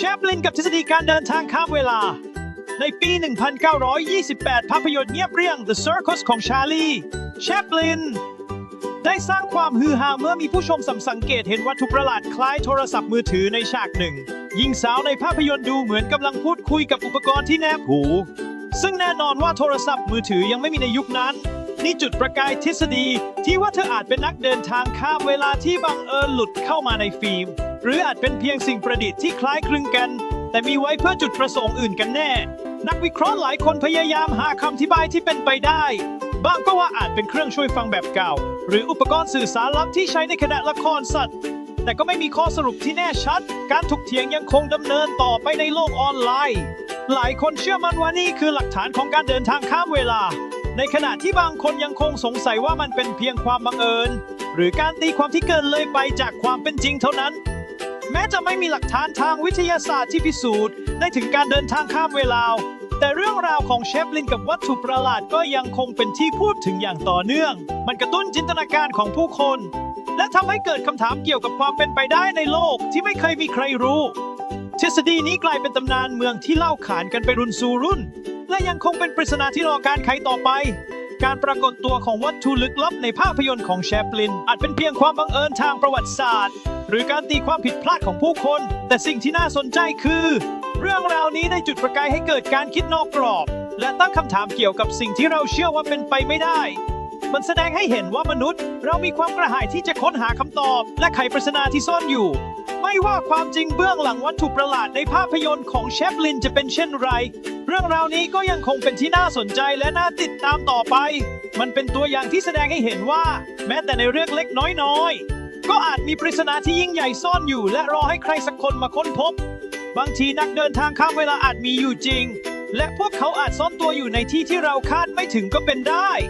แชปลินกับทฤษฎีการเดินทางข้ามเวลา ในปี 1928 ภาพยนตร์เงียบเรียง The Circus ของชาลีแชปลินได้สร้างความฮือฮาเมื่อมีผู้ชมสังเกตเห็นวัตถุประหลาดคล้ายโทรศัพท์มือถือในฉากหนึ่งหญิงสาวในภาพยนตร์ดูเหมือนกำลังพูดคุยกับอุปกรณ์ที่แนบหู ซึ่งแน่นอนว่าโทรศัพท์มือถือยังไม่มีในยุคนั้น นี่จุดประกายทฤษฎีที่ว่าเธออาจเป็นนักเดินทางข้ามเวลาที่บังเอิญหลุดเข้ามาในฟิล์ม หรืออาจเป็นเพียงสิ่งประดิษฐ์ที่คล้ายคลึงกัน แต่มีไว้เพื่อจุดประสงค์อื่นกันแน่ นักวิเคราะห์หลายคนพยายามหาคำอธิบายที่เป็นไปได้บางก็ว่าอาจเป็นเครื่องช่วยฟังแบบเก่า หรืออุปกรณ์สื่อสารลับที่ใช้ในขณะละครสัตว์ แต่ก็ไม่มีข้อสรุปที่แน่ชัด การถกเถียงยังคงดำเนินต่อไปในโลกออนไลน์ หลายคนเชื่อมั่นว่านี่คือหลักฐานของการเดินทางข้ามเวลา ในขณะที่บางคนยังคงสงสัยว่ามันเป็นเพียงความบังเอิญ หรือการตีความที่เกินเลยไปจากความเป็นจริงเท่านั้น แม้จะไม่มีหลักฐานทางวิทยาศาสตร์ที่พิสูจน์ได้ถึงการเดินทางข้ามเวลา แต่เรื่องราวของเชฟลินกับวัตถุประหลาดก็ยังคงเป็นที่พูดถึงอย่างต่อเนื่อง มันกระตุ้นจินตนาการของผู้คน และทำให้เกิดคำถามเกี่ยวกับความเป็นไปได้ในโลกที่ไม่เคยมีใครรู้ ทฤษฎีนี้กลายเป็นตำนานเมืองที่เล่าขานกันไปรุ่นสู่รุ่น และยังคงเป็นปริศนาที่รอการไขต่อไป การปรากฏตัวของวัตถุลึกลับในภาพยนตร์ของแชปลิน อาจเป็นเพียงความบังเอิญทางประวัติศาสตร์ หรือการตีความผิดพลาดของผู้คน แต่สิ่งที่น่าสนใจคือ เรื่องราวนี้ได้จุดประกายให้เกิดการคิดนอกกรอบ และตั้งคำถามเกี่ยวกับสิ่งที่เราเชื่อว่าเป็นไปไม่ได้มันแสดงให้เห็นว่ามนุษย์ เรามีความกระหายที่จะค้นหาคำตอบ และไขปริศนาที่ซ่อนอยู่ ไม่ว่าความจริงเบื้องหลังวัตถุประหลาดในภาพยนตร์ของเชฟลินจะเป็นเช่นไร เรื่องราวนี้ก็ยังคงเป็นที่น่าสนใจและน่าติดตามต่อไป มันเป็นตัวอย่างที่แสดงให้เห็นว่า แม้แต่ในเรื่องเล็กน้อยๆ ก็อาจมีปริศนาที่ยิ่งใหญ่ซ่อนอยู่ และรอให้ใครสักคนมาค้นพบ บางทีนักเดินทางข้ามเวลาอาจมีอยู่จริง และพวกเขาอาจซ่อนตัวอยู่ในที่ที่เราคาดไม่ถึงก็เป็นได้